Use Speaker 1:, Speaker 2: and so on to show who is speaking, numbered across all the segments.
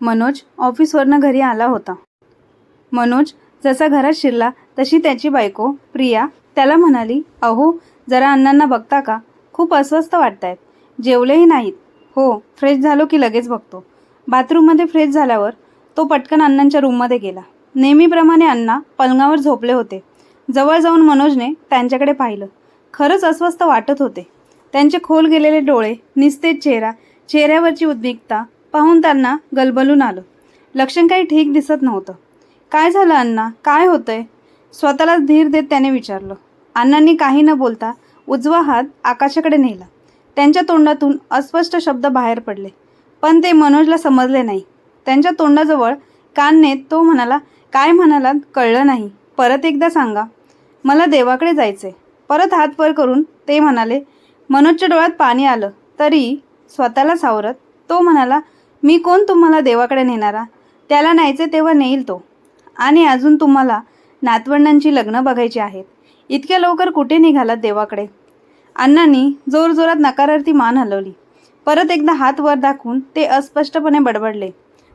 Speaker 1: मनोज ऑफिसवरनं घरी आला होता. मनोज जसा घरात शिरला तशी त्याची बायको प्रिया त्याला म्हणाली अहो जरा अण्णांना बघता का? खूप अस्वस्थ वाटतायत. जेवलेही नाहीत. हो फ्रेश झालो की लगेच बघतो. बाथरूममध्ये फ्रेश झाल्यावर तो पटकन अण्णांच्या रूममध्ये गेला. नेहमीप्रमाणे अण्णा पलंगावर झोपले होते. जवळ जाऊन मनोजने त्यांच्याकडे पाहिलं. खरंच अस्वस्थ वाटत होते. त्यांचे खोल गेलेले डोळे निस्तेज चेहरा चेहऱ्यावरची उद्विग्नता पाहून त्यांना गलबलून आलं. लक्षण काही ठीक दिसत नव्हतं. काय झालं अण्णा? काय होतंय? स्वतःला धीर देत त्याने विचारलं. अण्णांनी काही न बोलता उजवा हात आकाशाकडे नेला. त्यांच्या तोंडातून अस्पष्ट शब्द बाहेर पडले. पण ते मनोजला समजले नाही. त्यांच्या तोंडाजवळ कान नेत तो म्हणाला काय म्हणालात? कळलं नाही. परत एकदा सांगा. मला देवाकडे जायचंय. परत हात वर करून ते म्हणाले मनोजच्या डोळ्यात पाणी आलं. तरी? स्वतःला सावरत. तो म्हणाला मी कोण तुम्हाला देवाकडे नेणारा? त्याला न्यायचे तेव्हा नेईल तो. आणि अजून तुम्हाला नातवंडांची लग्न बघायची आहेत. इतक्या लवकर कुठे निघालात देवाकडे? अण्णांनी जोरजोरात नकारार्थी मान हलवली. परत एकदा हात वर दाखवून ते अस्पष्टपणे बडबडले.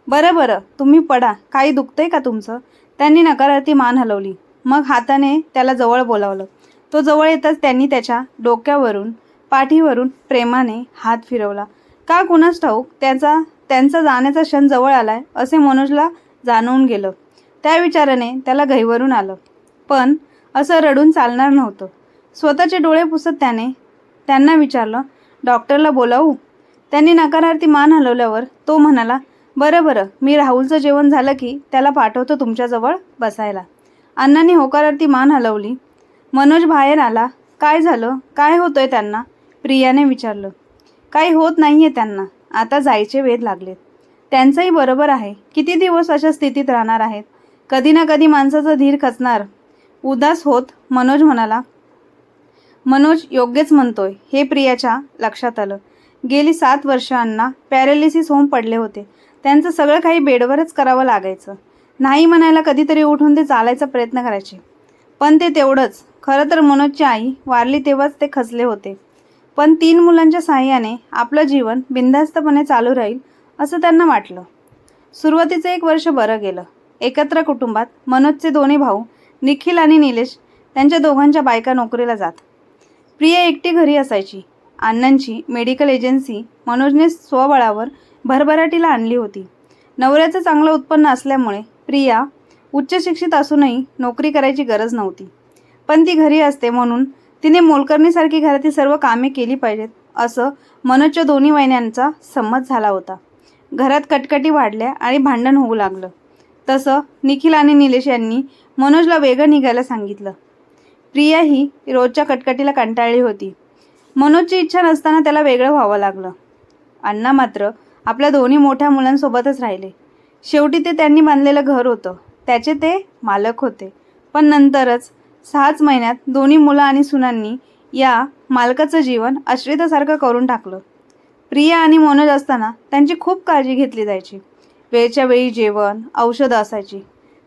Speaker 1: बरं बरं तुम्ही पडा. काही दुखतंय का तुमचं? त्यांनी नकारार्थी मान हलवली. मग हाताने त्याला जवळ बोलावलं. तो जवळ येताच त्यांनी त्याच्या डोक्यावरून पाठीवरून प्रेमाने हात फिरवला. का कुणास ठाऊक त्याचा त्यांचा जाण्याचा क्षण जवळ आलाय असे मनोजला जाणवून गेलं. त्या विचाराने त्याला घैवरून आलं. पण असं रडून चालणार नव्हतं. स्वतःचे डोळे पुसत त्याने त्यांना विचारलं डॉक्टरला बोलावू? त्यांनी नकारार्थी मान हलवल्यावर तो म्हणाला बरं बरं मी राहुलचं जेवण झालं की त्याला पाठवतो तुमच्याजवळ बसायला. अण्णांनी होकारार्थी मान हलवली. मनोज बाहेर आला. काय झालं? काय होतंय त्यांना? प्रियाने विचारलं. काही होत नाही आहे त्यांना. आता जायचे वेध लागलेत. त्यांचंही बरोबर आहे. किती दिवस अशा स्थितीत राहणार आहेत? कधी ना कधी माणसाचा धीर खचणार. उदास होत मनोज म्हणाला. मनोज योग्यच म्हणतोय. हे प्रियाच्या लक्षात आलं. गेली सात वर्ष अण्णा पॅरालिसिस होऊन पडले होते. त्यांचं सगळं काही बेडवरच करावं लागायचं. नाही म्हणायला कधीतरी उठून ते चालायचा प्रयत्न करायचे. पण ते तेवढंच. खरं तर मनोजची आई वारली तेव्हाच ते खचले होते. पण तीन मुलांच्या साह्याने आपलं जीवन बिनधास्तपणे चालू राहील असं त्यांना वाटलं. सुरुवातीचं एक वर्ष बरं गेलं. एकत्र कुटुंबात मनोजचे दोन्ही भाऊ निखिल आणि निलेश त्यांच्या दोघांच्या बायका नोकरीला जात. प्रिया एकटी घरी असायची. अण्णांची मेडिकल एजन्सी मनोजने स्वबळावर भरभराटीला आणली होती. नवऱ्याचं चांगलं उत्पन्न असल्यामुळे प्रिया उच्च शिक्षित असूनही नोकरी करायची गरज नव्हती. पण ती घरी असते म्हणून तिने मोलकरणीसारखी घरातील सर्व कामे केली पाहिजेत असं मनोजच्या दोन्ही वहिन्यांचा संमत झाला होता. घरात कटकटी वाढल्या आणि भांडण होऊ लागलं. तसं निखिल आणि निलेश यांनी मनोजला वेगळं निघायला सांगितलं. प्रिया ही रोजच्या कटकटीला कंटाळली होती. मनोजची इच्छा नसताना त्याला वेगळं व्हावं लागलं. अण्णा मात्र आपल्या दोन्ही मोठ्या मुलांसोबतच राहिले. शेवटी ते त्यांनी बांधलेलं घर होतं. त्याचे ते मालक होते. पण नंतरच सहाच महिन्यात दोन्ही मुलं आणि सुनांनी या मालकाचं जीवन आश्रितासारखं करून टाकलं. प्रिया आणि मनोज असताना त्यांची खूप काळजी घेतली जायची. वेळच्या वेळी जेवण औषधं असायची.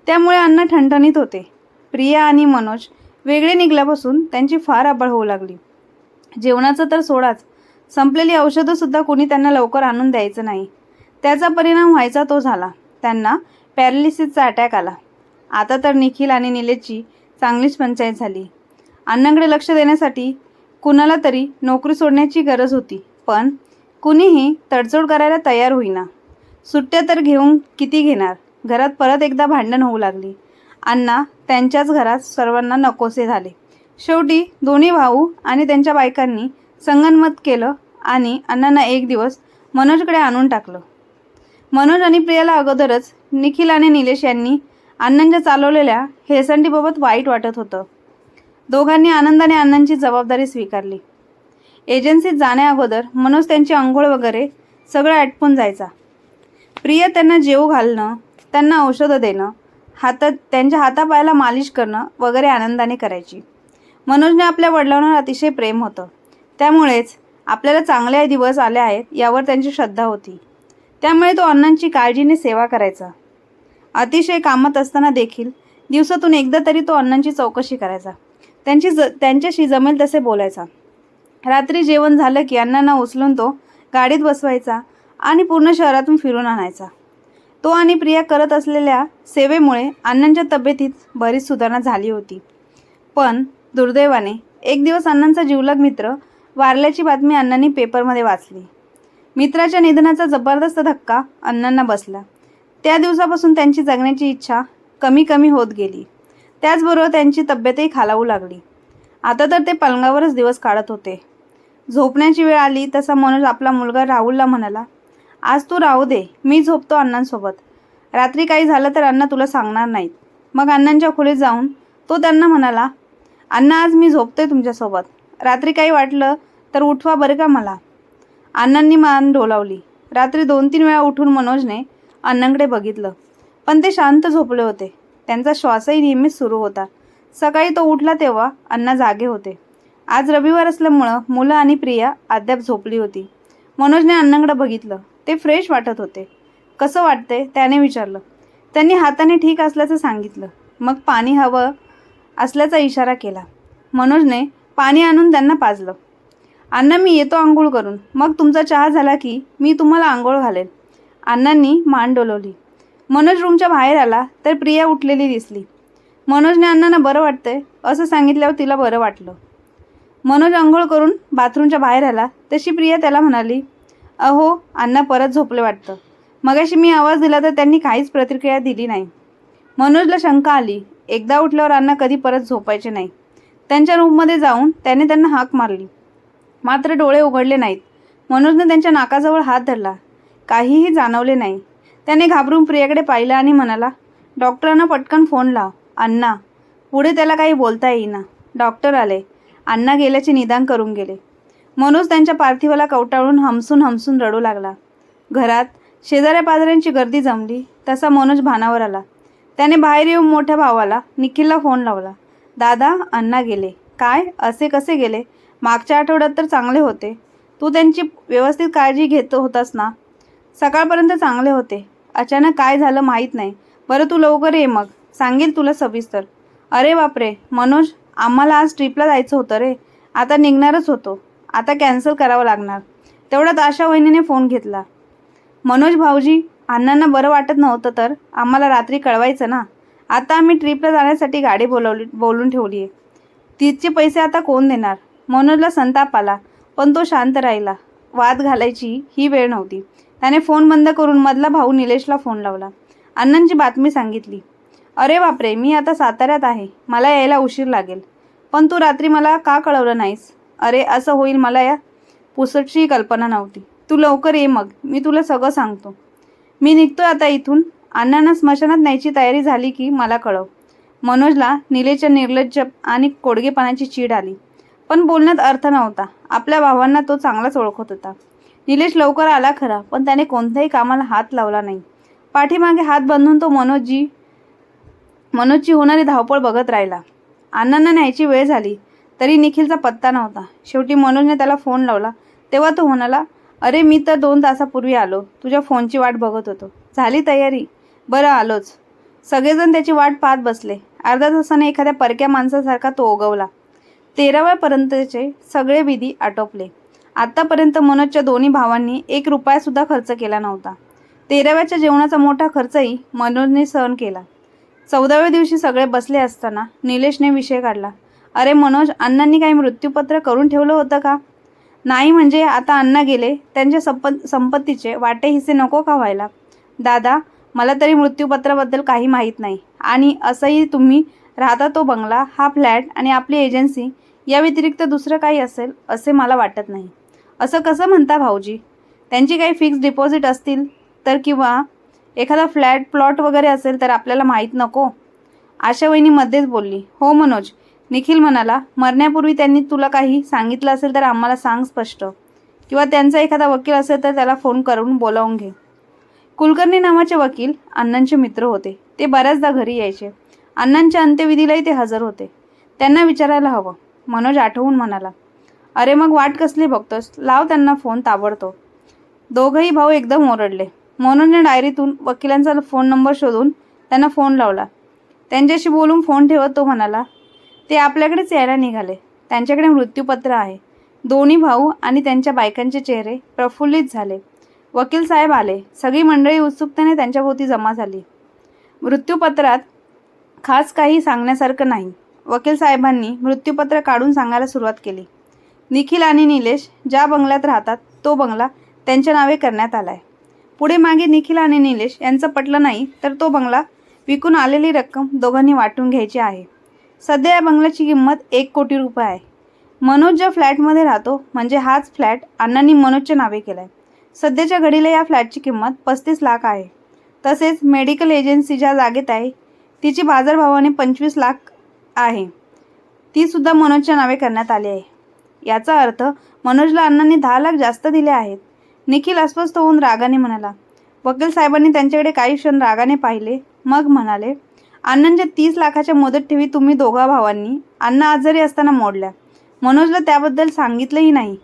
Speaker 1: त्यामुळे अन्न ठणठणीत होते. प्रिया आणि मनोज वेगळे निघल्यापासून त्यांची फार आबळ होऊ लागली. जेवणाचं तर सोडाच. संपलेली औषधंसुद्धा कोणी त्यांना लवकर आणून द्यायचं नाही. त्याचा परिणाम व्हायचा तो झाला. त्यांना पॅरालिसिसचा अटॅक आला. आता तर निखिल आणि निलेशची चांगलीच पंचायत झाली. अण्णांकडे लक्ष देण्यासाठी कुणाला तरी नोकरी सोडण्याची गरज होती पण कुणीही तडजोड करायला तयार होईना. सुट्ट्या तर घेऊन किती घेणार? घरात परत एकदा भांडण होऊ लागली. अण्णा त्यांच्याच घरात सर्वांना नकोसे झाले. शेवटी दोन्ही भाऊ आणि त्यांच्या बायकांनी संगनमत केलं आणि अण्णांना एक दिवस मनोजकडे आणून टाकलं. मनोज आणि प्रियाला अगोदरच निखिल आणि निलेश यांनी अण्णांच्या चालवलेल्या हेसंडीबाबत वाईट वाटत होतं. दोघांनी आनंदाने अण्णांची जबाबदारी स्वीकारली. एजन्सीत जाण्याअगोदर मनोज त्यांची आंघोळ वगैरे सगळं आटपून जायचा. प्रिया त्यांना जेव घालणं त्यांना औषधं देणं हातात त्यांच्या हातापायाला मालिश करणं वगैरे आनंदाने करायची. मनोजने आपल्या वडिलांवर अतिशय प्रेम होतं. त्यामुळेच आपल्याला चांगले दिवस आले आहेत यावर त्यांची श्रद्धा होती. त्यामुळे तो अण्णांची काळजीने सेवा करायचा. अतिशय कामात असताना देखील दिवसातून एकदा तरी तो अण्णांची चौकशी करायचा. त्यांची ज त्यांच्याशी जमेल तसे बोलायचा. रात्री जेवण झालं की अण्णांना उचलून तो गाडीत बसवायचा आणि पूर्ण शहरातून फिरून आणायचा. तो आणि प्रिया करत असलेल्या सेवेमुळे अण्णांच्या तब्येतीत बरीच सुधारणा झाली होती. पण दुर्दैवाने एक दिवस अण्णांचा जिवलग मित्र वारल्याची बातमी अण्णांनी पेपरमध्ये वाचली. मित्राच्या निधनाचा जबरदस्त धक्का अण्णांना बसला. त्या दिवसापासून त्यांची जगण्याची इच्छा कमी कमी होत गेली. त्याचबरोबर त्यांची तब्येतही खालावू लागली. आता तर ते पलंगावरच दिवस काढत होते. झोपण्याची वेळ आली तसा मनोज आपला मुलगा राहुलला म्हणाला आज तू राहू दे मी झोपतो अण्णांसोबत. रात्री काही झालं तर अण्णा तुला सांगणार नाहीत. मग अण्णांच्या खोलीत जाऊन तो त्यांना म्हणाला अण्णा आज मी झोपतोय तुमच्यासोबत. रात्री काही वाटलं तर उठवा बरं का मला. अण्णांनी मान डोलावली. रात्री दोन तीन वेळा उठून मनोजने अण्णांकडे बघितलं. पण ते शांत झोपले होते. त्यांचा श्वासही नेहमीच सुरू होता. सकाळी तो उठला तेव्हा अण्णा जागे होते. आज रविवार असल्यामुळं मुलं आणि प्रिया अद्याप झोपली होती. मनोजने अण्णांकडे बघितलं. ते फ्रेश वाटत होते. कसं वाटते त्याने विचारलं. त्यांनी हाताने ठीक असल्याचं सांगितलं. मग पाणी हवं असल्याचा इशारा केला. मनोजने पाणी आणून त्यांना पाजलं. अण्णा मी येतो आंघोळ करून. मग तुमचा चहा झाला की मी तुम्हाला आंघोळ घालेन. अण्णांनी मान डोलवली. मनोज रूमच्या बाहेर आला तर प्रिया उठलेली दिसली. मनोजने अण्णांना बरं वाटतंय असं सांगितल्यावर तिला बरं वाटलं. मनोज आंघोळ करून बाथरूमच्या बाहेर आला. तशी प्रिया त्याला म्हणाली अहो अण्णा परत झोपले वाटतं. मगाशी मी आवाज दिला तर त्यांनी काहीच प्रतिक्रिया दिली नाही. मनोजला शंका आली. एकदा उठल्यावर अण्णा कधी परत झोपायचे नाही. त्यांच्या रूममध्ये जाऊन त्याने त्यांना हाक मारली. मात्र डोळे उघडले नाहीत. मनोजने त्यांच्या नाकाजवळ हात धरला. काहीही जाणवले नाही. त्याने घाबरून प्रियाकडे पाहिलं आणि म्हणाला डॉक्टरांना पटकन फोन लाव अण्णा. पुढे त्याला काही बोलता येईना. डॉक्टर आले. अण्णा गेल्याचे निदान करून गेले. मनोज त्यांच्या पार्थिवाला कवटाळून हमसून हमसून रडू लागला. घरात शेजाऱ्या पाजाऱ्यांची गर्दी जमली तसा मनोज भानावर आला. त्याने बाहेर येऊन मोठ्या भावाला निखिलला फोन लावला. दादा अण्णा गेले. काय? असे कसे गेले? मागच्या आठवड्यात तर चांगले होते. तू त्यांची व्यवस्थित काळजी घेत होतास ना? सकाळपर्यंत चांगले होते. अचानक काय झालं माहीत नाही. बरं तू लवकर ये मग. सांगेल तुला सविस्तर. अरे बापरे! मनोज आम्हाला आज ट्रिपला जायचं होतं रे. आता निघणारच होतो. आता कॅन्सल करावं लागणार. तेवढ्यात आशा वहिनीने फोन घेतला. मनोज भाऊजी अण्णांना बरं वाटत नव्हतं तर आम्हाला रात्री कळवायचं ना? आता आम्ही ट्रिपला जाण्यासाठी गाडी बोलवली बोलून ठेवली आहे तिचे पैसे आता कोण देणार? मनोजला संताप आला पण तो शांत राहिला. वाद घालायची ही वेळ नव्हती. त्याने फोन बंद करून मधला भाऊ निलेशला फोन लावला. अण्णांची बातमी सांगितली. अरे बापरे मी आता साताऱ्यात आहे. मला यायला उशीर लागेल. पण तू रात्री मला का कळवलं नाहीस? अरे असं होईल मला या पुसटची कल्पना नव्हती. तू लवकर ये मग. मी तुला सगळं सांगतो. मी निघतोय आता इथून. अण्णांना स्मशानात न्यायची तयारी झाली की मला कळव. मनोजला निलेच्या निर्लज्ज आणि कोडगेपणाची चीड आली. पण बोलण्यात अर्थ नव्हता. आपल्या भावांना तो चांगलाच ओळखत होता. निलेश लवकर आला खरा पण त्याने कोणत्याही कामाला हात लावला नाही. पाठीमागे हात बांधून तो मनोजजी मनोजची होणारी धावपळ बघत राहिला. अण्णांना न्यायची वेळ झाली तरी निखिलचा पत्ता नव्हता. शेवटी मनोजने त्याला फोन लावला. तेव्हा तो म्हणाला अरे मी तर दोन तासापूर्वी आलो. तुझ्या फोनची वाट बघत होतो. झाली तयारी. बरं आलोच. सगळेजण त्याची वाट पाहत बसले. अर्ध्या तासाने एखाद्या परक्या माणसासारखा तो ओगवला तेराव्यापर्यंतचे सगळे विधी आटोपले. आत्तापर्यंत मनोजच्या दोन्ही भावांनी एक रुपयासुद्धा खर्च केला नव्हता. तेराव्याच्या जेवणाचा मोठा खर्चही मनोजने सहन केला. चौदाव्या दिवशी सगळे बसले असताना निलेशने विषय काढला. अरे मनोज अण्णांनी काही मृत्यूपत्र करून ठेवलं होतं का? नाही म्हणजे आता अण्णा गेले त्यांच्या संप संपत्तीचे वाटे हिस्से नको का व्हायला? दादा मला तरी मृत्यूपत्राबद्दल काही माहीत नाही. आणि असंही तुम्ही राहता तो बंगला हा फ्लॅट आणि आपली एजन्सी या व्यतिरिक्त दुसरं काही असेल असे मला वाटत नाही. असं कसं म्हणता भाऊजी? त्यांची काही फिक्स डिपॉझिट असतील तर किंवा एखादा फ्लॅट प्लॉट वगैरे असेल तर आपल्याला माहीत नको? आशा वहिनी मध्येच बोलली. हो मनोज निखिल म्हणाला मरण्यापूर्वी त्यांनी तुला काही सांगितलं असेल तर आम्हाला सांग स्पष्ट. किंवा त्यांचा एखादा वकील असेल तर त्याला फोन करून बोलावून घे. कुलकर्णी नावाचे वकील अण्णांचे मित्र होते. ते बऱ्याचदा घरी यायचे. अण्णांच्या अंत्यविधीलाही ते हजर होते. त्यांना विचारायला हवं. मनोज आठवून म्हणाला अरे मग वाट कसली बघतोस? लाव त्यांना फोन ताबडतो दोघंही भाऊ एकदम ओरडले. मोनूने डायरीतून वकिलांचा फोन नंबर शोधून त्यांना फोन लावला. त्यांच्याशी बोलून फोन ठेवत तो म्हणाला ते आपल्याकडेच यायला निघाले. त्यांच्याकडे मृत्यूपत्र आहे. दोन्ही भाऊ आणि त्यांच्या बायकांचे चेहरे प्रफुल्लित झाले. वकील साहेब आले. सगळी मंडळी उत्सुकतेने त्यांच्याभोवती जमा झाली. मृत्यूपत्रात खास काही सांगण्यासारखं नाही. वकील साहेबांनी मृत्यूपत्र काढून सांगायला सुरुवात केली. निखिल आणि निलेश ज्या बंगल्यात राहतात तो बंगला त्यांच्या नावे करण्यात आला आहे पुढे मागे निखिल आणि निलेश यांचं पटलं नाही तर तो बंगला विकून आलेली रक्कम दोघांनी वाटून घ्यायची आहे. सध्या या बंगल्याची किंमत एक कोटी रुपये आहे. मनोज ज्या फ्लॅटमध्ये राहतो म्हणजे हाच फ्लॅट अण्णांनी मनोजच्या नावे केला आहे सध्याच्या घडीला या फ्लॅटची किंमत पस्तीस लाख आहे. तसेच मेडिकल एजन्सी ज्या जागेत आहे तिची बाजारभावाने पंचवीस लाख आहे. तीसुद्धा मनोजच्या नावे करण्यात आली आहे. याचा अर्थ मनोजला अण्णांनी दहा लाख जास्त दिले आहेत. निखिल अस्वस्थ होऊन रागाने म्हणाला वकील साहेबांनी त्यांच्याकडे काही क्षण रागाने पाहिले. मग म्हणाले अण्णांच्या तीस लाखाच्या मुदत ठेवी तुम्ही दोघा भावांनी. अण्णा आजारी असताना मोडल्या. मनोजला त्याबद्दल सांगितलंही नाही.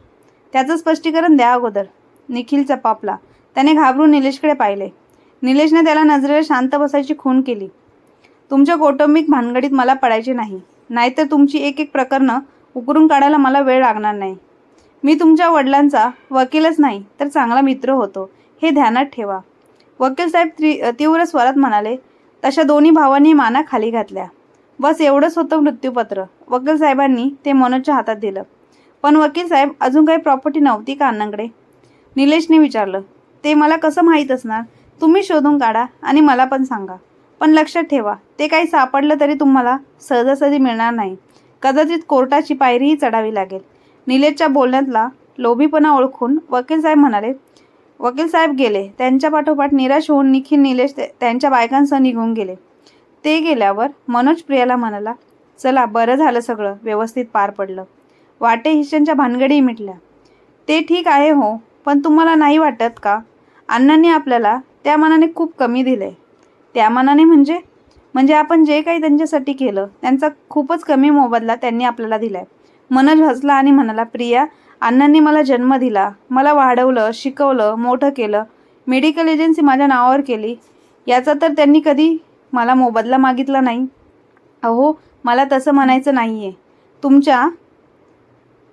Speaker 1: त्याचं स्पष्टीकरण द्या अगोदर. निखिल चपापला. त्याने घाबरून निलेशकडे पाहिले. निलेशने त्याला नजरेला शांत बसायची खून केली. तुमच्या कौटुंबिक भानगडीत मला पडायचे नाही. नाहीतर तुमची एक एक प्रकरणं उकरून काढायला मला वेळ लागणार नाही. मी तुमच्या वडिलांचा वकीलच नाही तर चांगला मित्र होतो. हे ध्यानात ठेवा. वकील साहेब त्रि तीव्र स्वरात म्हणाले तशा दोन्ही भावांनी माना खाली घातल्या. बस एवढंच होतं मृत्यूपत्र. वकील साहेबांनी ते मनोजच्या हातात दिलं. पण वकील साहेब अजून काही प्रॉपर्टी नव्हती का अण्णांकडे निलेशने विचारलं. ते मला कसं माहीत असणार? तुम्ही शोधून काढा आणि मला पण सांगा. पण लक्षात ठेवा ते काही सापडलं तरी तुम्हाला सहजासहजी मिळणार नाही. कदाचित कोर्टाची पायरीही चढावी लागेल. निलेशच्या बोलण्यातला लोभीपणा ओळखून वकील साहेब म्हणाले वकील साहेब गेले. त्यांच्या पाठोपाठ निराश होऊन निखिल निलेश ते- त्यांच्या बायकांसह निघून गेले. ते गेल्यावर मनोज प्रियाला म्हणाला चला बरं झालं सगळं. व्यवस्थित पार पडलं. वाटे हिशांच्या भानगडी मिटल्या. ते ठीक आहे हो पण तुम्हाला नाही वाटत का? अण्णांनी आपल्याला त्या मनाने खूप कमी दिले त्या मनाने म्हणजे म्हणजे आपण जे काही त्यांच्यासाठी केलं त्यांचा खूपच कमी मोबदला त्यांनी आपल्याला दिलाय. मनज हसला आणि म्हणाला प्रिया अण्णांनी मला जन्म दिला. मला वाढवलं शिकवलं मोठं केलं. मेडिकल एजन्सी माझ्या नावावर केली. याचा तर त्यांनी कधी मला मोबदला मागितला नाही. अहो मला तसं म्हणायचं नाही आहे तुमच्या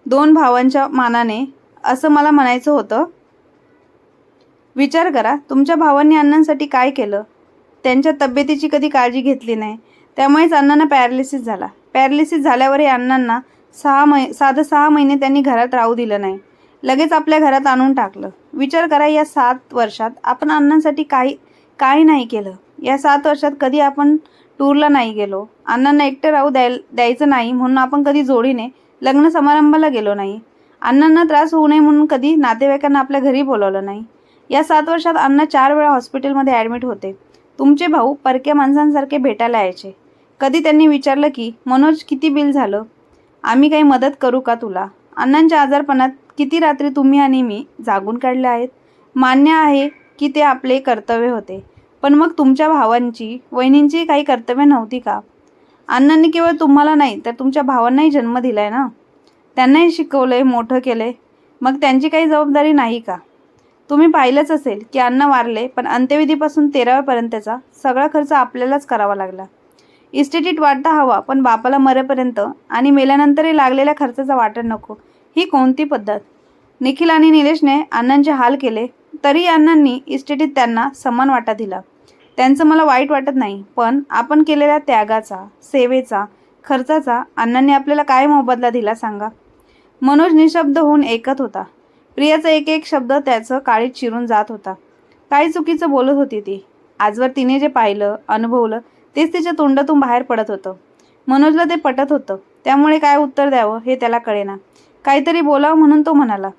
Speaker 1: दोन भावांच्या मानाने असं मला म्हणायचं होतं. विचार करा तुमच्या भावांनी अण्णांसाठी काय केलं? त्यांच्या तब्येतीची कधी काळजी घेतली नाही. त्यामुळेच अण्णांना पॅरालिसिस झाला. पॅरालिसिस झाल्यावरही अण्णांना सहा मै साधं सहा महिने त्यांनी घरात राहू दिलं नाही. लगेच आपल्या घरात आणून टाकलं. विचार करा या सात वर्षात आपण अण्णांसाठी काही काही नाही केलं. या सात वर्षात कधी आपण टूरला नाही गेलो. अण्णांना एकटं राहू द्याय द्यायचं नाही म्हणून आपण कधी जोडीने लग्न समारंभाला गेलो नाही. अण्णांना त्रास होऊ नये म्हणून कधी नातेवाईकांना आपल्या घरी बोलवलं नाही. या सात वर्षात अण्णा चार वेळा हॉस्पिटलमध्ये ॲडमिट होते. तुमचे भाऊ परक्या माणसांसारखे भेटायला यायचे. कधी त्यांनी विचारलं की मनोज किती बिल झालं? आम्ही काही मदत करू का तुला? अण्णांच्या आजारपणात किती रात्री तुम्ही आणि मी जागून काढल्या आहेत? मान्य आहे की ते आपले कर्तव्य होते पण मग तुमच्या भावांची वहिनींची काही कर्तव्य नव्हती का? अण्णांनी केवळ तुम्हाला नाही तर तुमच्या भावांनाही जन्म दिलाय ना? त्यांनाही शिकवलंय मोठं केलंय. मग त्यांची काही जबाबदारी नाही का? तुम्ही पाहिलंच असेल की अण्णा वारले पण अंत्यविधीपासून तेराव्यापर्यंतचा सगळा खर्च आपल्यालाच करावा लागला. इस्टेटीत वाटता हवा पण बापाला मरेपर्यंत आणि मेल्यानंतरही लागलेल्या खर्चाचा वाटा नको ही कोणती पद्धत? निखिल आणि निलेशने अण्णांचे हाल केले तरी अण्णांनी इस्टेटीत त्यांना समान वाटा दिला. त्यांचं मला वाईट वाटत नाही पण आपण केलेल्या त्यागाचा सेवेचा खर्चाचा अण्णांनी आपल्याला काय मोबदला दिला सांगा? मनोज निशब्द होऊन ऐकत होता. प्रियाचा एक एक शब्द त्याचं काळीत चिरून जात होता. काही चुकीचं बोलत होती ती. आजवर तिने जे पाहिलं अनुभवलं तेच तिच्या तोंडातून बाहेर पडत होतं. मनोजला ते पटत होतं. त्यामुळे काय उत्तर द्यावं हे त्याला कळेना. काहीतरी बोलावं म्हणून तो म्हणाला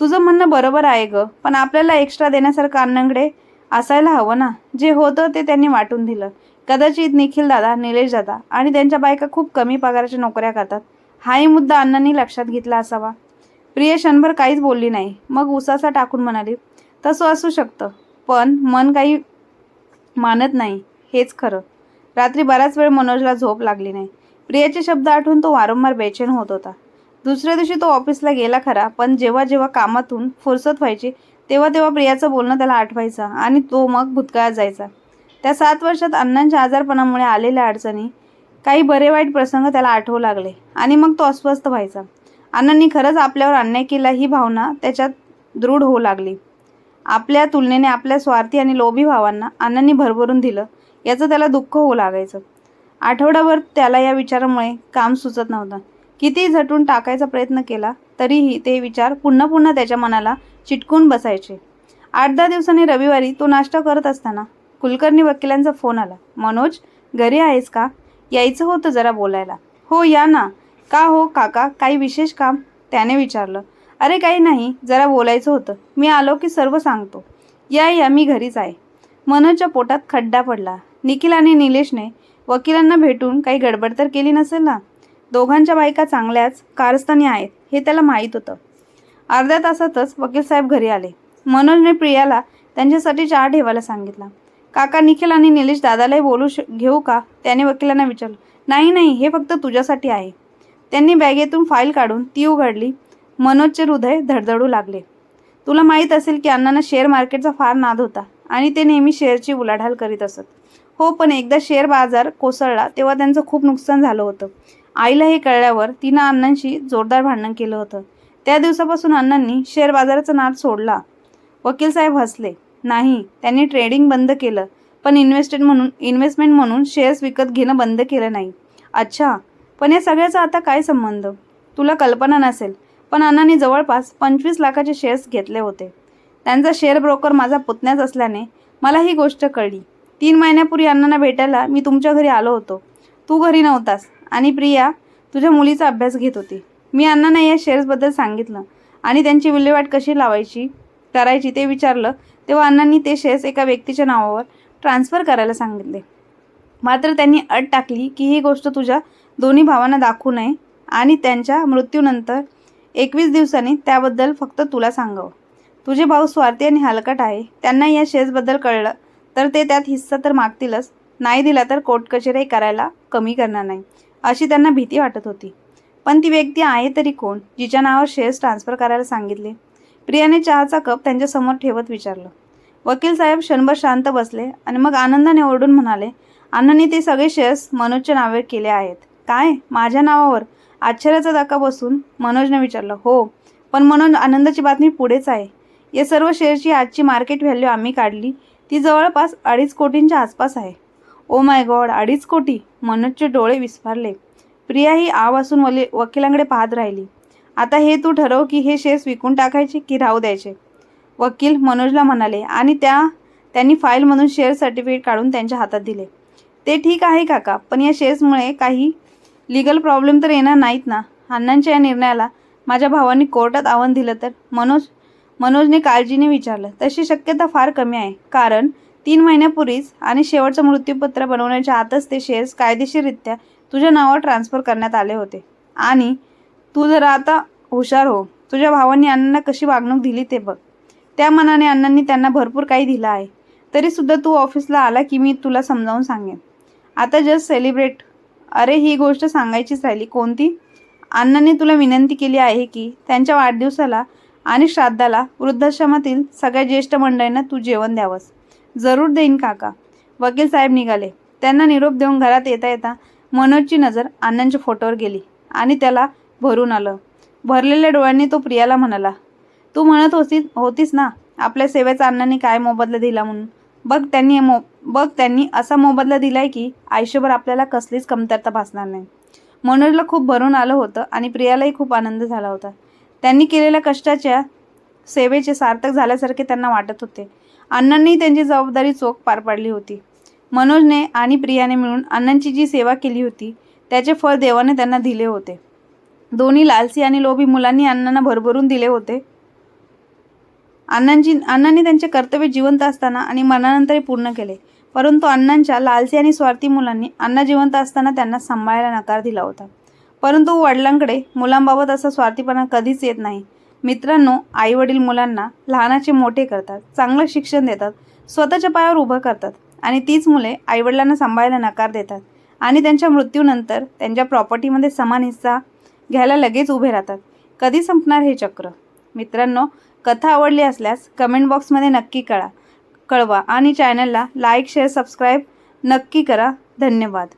Speaker 1: तुझं म्हणणं बरोबर आहे ग पण आपल्याला एक्स्ट्रा देण्यासारखं अन्नंगडे असायला हवं ना? जे होतं ते त्यांनी वाटून दिलं. कदाचित निखिल दादा निलेश दादा आणि त्यांच्या बायका खूप कमी पगाराच्या नोकऱ्या करतात. हाही मुद्दा अण्णांनी लक्षात घेतला असावा. प्रिय क्षणभर काहीच बोलली नाही. मग उसासा टाकून म्हणाली तसं असू शकतं पण मन काही मानत नाही हेच खरं रात्री बराच वेळ मनोजला झोप लागली नाही. प्रियाचे शब्द आठवून तो वारंवार बेचैन होत होता. दुसऱ्या दिवशी तो ऑफिसला गेला खरा पण जेव्हा जेव्हा कामातून फुरसत व्हायची तेव्हा तेव्हा प्रियाचं बोलणं त्याला आठवायचं आणि तो मग भूतकाळात जायचा. त्या सात वर्षात अण्णांच्या आजारपणामुळे आलेल्या अडचणी काही बरे वाईट प्रसंग त्याला आठवू लागले आणि मग तो अस्वस्थ व्हायचा. अण्णांनी खरंच आपल्यावर अन्याय केला ही भावना त्याच्यात दृढ होऊ लागली. आपल्या तुलनेने आपल्या स्वार्थी आणि लोभी भावांना अण्णांनी भरभरून दिलं याचं त्याला दुःख होऊ लागायचं. आठवडाभर त्याला या विचारामुळे काम सुचत नव्हतं. कितीही झटून टाकायचा प्रयत्न केला तरीही ते विचार पुन्हा पुन्हा त्याच्या मनाला चिटकून बसायचे. आठ दहा दिवसांनी रविवारी तो नाश्ता करत असताना कुलकर्णी वकिलांचा फोन आला. मनोज घरी आहेस का? यायचं होतं जरा बोलायला. हो या ना. का हो काका? काही विशेष काम? त्याने विचारलं. अरे काही नाही जरा बोलायचं होतं. मी आलो की सर्व सांगतो. या या मी घरीच आहे. मनोजच्या पोटात खड्डा पडला. निखिल आणि निलेशने वकिलांना भेटून काही गडबड तर केली नसेल ना? दोघांच्या बायका चांगल्याच कारस्थानी आहेत हे त्याला माहीत होतं. अर्ध्या तासातच वकील साहेब घरी आले. मनोजने प्रियाला त्यांच्यासाठी चहा ठेवायला सांगितला. काका निखिल आणि निलेश दादालाही बोलू श घेऊ का? त्याने वकिलांना विचारलं. नाही नाही हे फक्त तुझ्यासाठी आहे. त्यांनी बॅगेतून फाईल काढून ती उघडली. मनोजचे हृदय धडधडू लागले. तुला माहीत असेल की अण्णांना शेअर मार्केटचा फार नाद होता आणि ते नेहमी शेअरची उलाढाल करीत असत. हो पण एकदा शेअर बाजार कोसळला तेव्हा त्यांचं खूप नुकसान झालं होतं. आईला हे कळल्यावर तिनं अण्णांशी जोरदार भांडण केलं होतं. त्या दिवसापासून अण्णांनी शेअर बाजाराचा नाद सोडला. वकील साहेब हसले. नाही त्यांनी ट्रेडिंग बंद केलं पण इन्व्हेस्टेड म्हणून इन्व्हेस्टमेंट म्हणून शेअर्स विकत घेणं बंद केलं नाही. अच्छा पण या सगळ्याचा आता काय संबंध? तुला कल्पना नसेल पण अण्णांनी जवळपास पंचवीस लाखाचे शेअर्स घेतले होते. त्यांचा शेअर ब्रोकर माझा पुतण्याच असल्याने मला ही गोष्ट कळली. तीन महिन्यापूर्वी अण्णांना भेटायला मी तुमच्या घरी आलो होतो. तू घरी नव्हतास आणि प्रिया तुझ्या मुलीचा अभ्यास घेत होती. मी अण्णांना या शेअर्सबद्दल सांगितलं आणि त्यांची विल्हेवाट कशी लावायची करायची ते विचारलं तेव्हा अण्णांनी ते शेअर्स एका व्यक्तीच्या नावावर ट्रान्स्फर करायला सांगितले. मात्र त्यांनी अट टाकली की ही गोष्ट तुझ्या दोन्ही भावांना दाखवू नये आणि त्यांच्या मृत्यूनंतर एकवीस दिवसांनी त्याबद्दल फक्त तुला सांगावं. तुझे भाऊ स्वार्थी आणि हलकट आहे. त्यांना या शेअर्सबद्दल कळलं तर ते त्यात हिस्सा तर मागतीलच. नाही दिला तर कोर्ट कचेरी करायला कमी करणार नाही अशी त्यांना भीती वाटत होती. पण ती व्यक्ती आहे तरी कोण जिच्या नावावर शेअर्स ट्रान्स्फर करायला सांगितले? प्रियाने चहाचा कप त्यांच्यासमोर ठेवत विचारलं. वकील साहेब क्षणभर शांत बसले आणि मग आनंदाने ओरडून म्हणाले अण्णांनी ते सगळे शेअर्स मनोजच्या नावावर केले आहेत. काय? माझ्या नावावर. आश्चर्याचा धक्का बसून मनोजने विचारलं हो पण मनोज आनंदाची बातमी पुढेच आहे. या सर्व शेअरची आजची मार्केट व्हॅल्यू आम्ही काढली. ती जवळपास अडीच कोटींच्या आसपास आहे. ओ माय गॉड अडीच कोटी? मनोजचे डोळे विस्फारले. प्रिया ही आव असून वले वकिलांकडे पाहत राहिली. आता हे तू ठरव की हे शेअर्स विकून टाकायचे की राहू द्यायचे. वकील मनोजला म्हणाले आणि त्या त्यांनी फाईलमधून शेअर सर्टिफिकेट काढून त्यांच्या हातात दिले. ते ठीक आहे काका पण या शेअर्समुळे काही लिगल प्रॉब्लेम तर येणार नाहीत ना. अण्णांच्या या निर्णयाला माझ्या भावांनी कोर्टात आव्हान दिलं तर मनोज मनोजने काळजीने विचारलं. तशी शक्यता फार कमी आहे. कारण तीन महिन्यापूर्वीच आणि शेवटचं मृत्यूपत्र बनवण्याच्या आतच ते शेअर्स कायदेशीररित्या तुझ्या नावावर ट्रान्स्फर करण्यात आले होते. आणि तू जरा आता हुशार हो. तुझ्या भावांनी अण्णांना कशी वागणूक दिली ते बघ. त्या मनाने अण्णांनी त्यांना भरपूर काही दिलं आहे. तरीसुद्धा तू ऑफिसला आला की मी तुला समजावून सांगेन. आता जस्ट सेलिब्रेट अरे ही गोष्ट सांगायचीच राहिली. कोणती? अण्णांनी तुला विनंती केली आहे की त्यांच्या वाढदिवसाला आणि श्राद्धाला वृद्धाश्रमातील सगळ्या ज्येष्ठ मंडळींना तू जेवण द्यावंस. जरूर देईन काका. वकील साहेब निघाले. त्यांना निरोप देऊन घरात येता येता मनोजची नजर अण्णांच्या फोटोवर गेली आणि त्याला भरून आलं. भरलेल्या डोळ्यांनी तो प्रियाला म्हणाला तू म्हणत होती होतीस ना आपल्या सेवेचा अण्णांनी काय मोबदला दिला म्हणून? बघ त्यांनी मो बघ त्यांनी असा मोबदला दिलाय की आयुष्यभर आपल्याला कसलीच कमतरता भासणार नाही. मनोजला खूप भरून आलं होतं आणि प्रियालाही खूप आनंद झाला होता. त्यांनी केलेल्या कष्टाच्या सेवेचे सार्थक झाल्यासारखे त्यांना वाटत होते. अण्णांनी त्यांची जबाबदारी चोख पार पाडली होती. मनोजने आणि प्रियाने मिळून अण्णांची जी सेवा केली होती त्याचे फळ देवाने त्यांना दिले होते. दोन्ही लालसी आणि लोभी मुलांनी अण्णांना भरभरून दिले होते. अण्णांची अण्णांनी त्यांचे कर्तव्य जिवंत असताना आणि मरणानंतरही पूर्ण केले. परंतु अण्णांच्या लालसी आणि स्वार्थी मुलांनी अण्णा जिवंत असताना त्यांना सांभाळायला नकार दिला होता. परंतु वडिलांकडे मुलांबाबत असा स्वार्थीपणा कधीच येत नाही. मित्रांनो आईवडील मुलांना लहानाचे मोठे करतात चांगलं शिक्षण देतात स्वतःच्या पायावर उभं करतात आणि तीच मुले आईवडिलांना सांभाळायला नकार देतात आणि त्यांच्या मृत्यूनंतर त्यांच्या प्रॉपर्टीमध्ये समान हिस्सा घ्यायला लगेच उभे राहतात. कधी संपणार हे चक्र? मित्रांनो कथा आवडली असल्यास कमेंट बॉक्समध्ये नक्की कळा कळवा आणि चॅनलला लाईक शेअर सबस्क्राईब नक्की करा. धन्यवाद.